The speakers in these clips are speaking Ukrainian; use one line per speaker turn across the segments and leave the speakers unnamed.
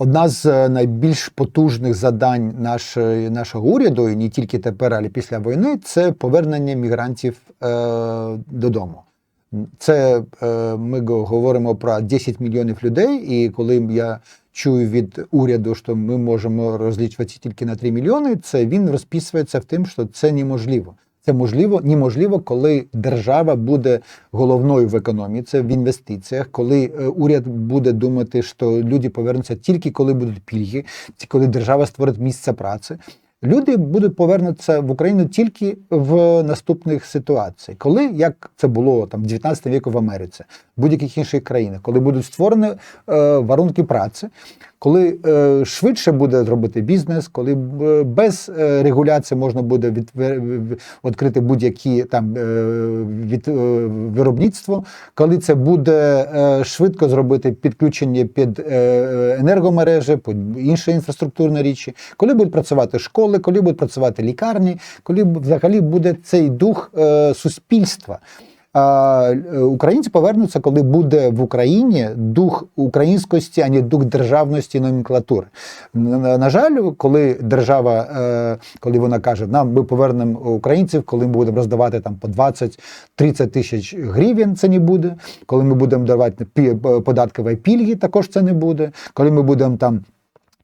Одна з е, найбільш потужних задань нашої, нашого уряду, і не тільки тепер, але після війни, це повернення мігрантів е, додому. Це е, ми говоримо про 10 мільйонів людей, і коли я чую від уряду, що ми можемо розлічуватися тільки на 3 мільйони, це він розписується в тим, що це неможливо. Це можливо, неможливо, коли держава буде головною в економіці, в інвестиціях, коли е, уряд буде думати, що люди повернуться тільки коли будуть пільги, коли держава створить місця праці. Люди будуть повернутися в Україну тільки в наступних ситуаціях, коли як це було там в 19 віку в Америці, будь-яких інших країнах, коли будуть створені е, варунки праці, коли е, швидше буде зробити бізнес, коли е, без е, регуляції можна буде від, відкрити будь-які там е, від, е, виробництво, коли це буде е, швидко зробити підключення під е, енергомережі, під інші інфраструктурні речі, коли будуть працювати школи, коли будуть працювати лікарні, коли взагалі буде цей дух е, суспільства. Е, Українці повернуться, коли буде в Україні дух українськості, а не дух державності і номенклатури. На, жаль, коли держава, е, коли вона каже, нам ми повернемо українців, коли ми будемо роздавати там по 20-30 тисяч гривень, це не буде. Коли ми будемо давати податкові пільги, також це не буде. Коли ми будемо там.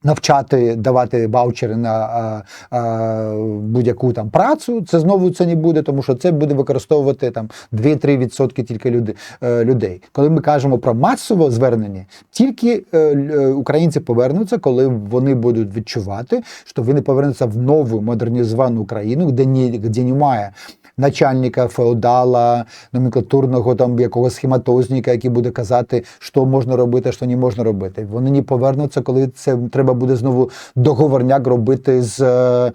Навчати давати ваучери на а, а, будь-яку там працю, це знову це не буде, тому що це буде використовувати там 2-3% тільки люди, е, людей. Коли ми кажемо про масове звернення, тільки е, е, українці повернуться, коли вони будуть відчувати, що вони повернуться в нову модернізовану Україну, де ні, де немає начальника феодала, номенклатурного там якогось схематозника, який буде казати, що можна робити, що не можна робити. Вони не повернуться, коли це треба буде знову договорняк робити з е, е,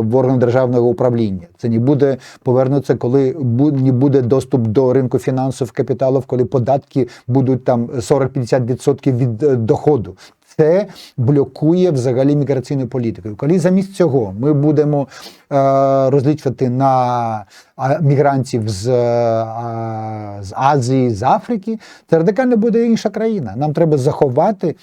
в орган державного управління. Це не буде повернуться, коли не буде доступ до ринку фінансів капіталів, коли податки будуть там 40-50% від е, доходу. Це блокує взагалі міграційну політику. Коли замість цього ми будемо е, розлічувати на мігрантів з, е, з Азії, з Африки, це радикально буде інша країна. Нам треба заховати.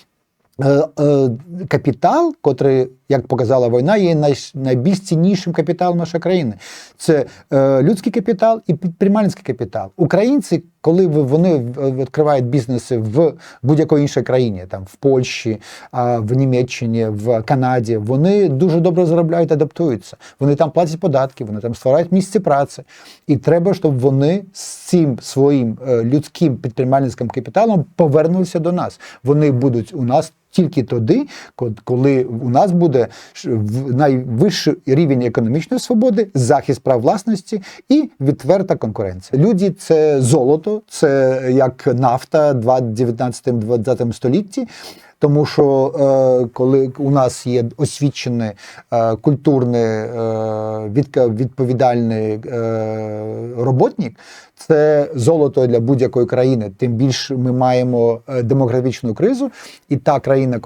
Е, е, Капітал, котрий, як показала війна, є най, найбільш ціннішим капіталом нашої країни. Це е, людський капітал і підприємницький капітал. Українці, коли вони в- відкривають бізнеси в будь-якій іншій країні, там в Польщі, в Німеччині, в Канаді, вони дуже добре заробляють, адаптуються. Вони там платять податки, вони там створюють місце праці. І треба, щоб вони з цим своїм е, людським підприємницьким капіталом повернулися до нас. Вони будуть у нас. Тільки тоді, коли у нас буде найвищий рівень економічної свободи, захист прав власності і відверта конкуренція. Люди це золото, це як нафта в 19-20 столітті. Тому що е, коли у нас є освічений е, культурний е, відповідальний роботник, це золото для будь-якої країни. Тим більше ми маємо демографічну кризу, і та країна,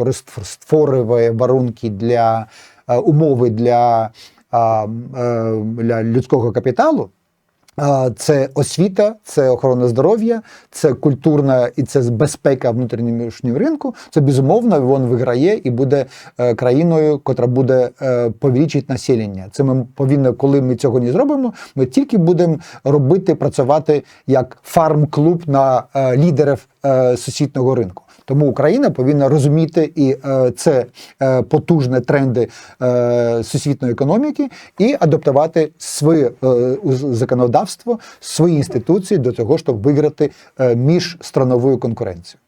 створює варунки для умови для, для людського капіталу. Це освіта, це охорона здоров'я, це культурна і це безпека внутрішнього ринку. Це безумовно він виграє і буде е, країною, котра буде е, повеличити населення. Це ми повинні, коли ми цього не зробимо, ми тільки будемо робити, працювати як фарм-клуб на е, лідерів сусіднього ринку. Тому Україна повинна розуміти і це потужні тренди всесвітньої економіки і адаптувати своє е, уз- законодавство, свої інституції до того, щоб виграти е, міжстранову конкуренцію.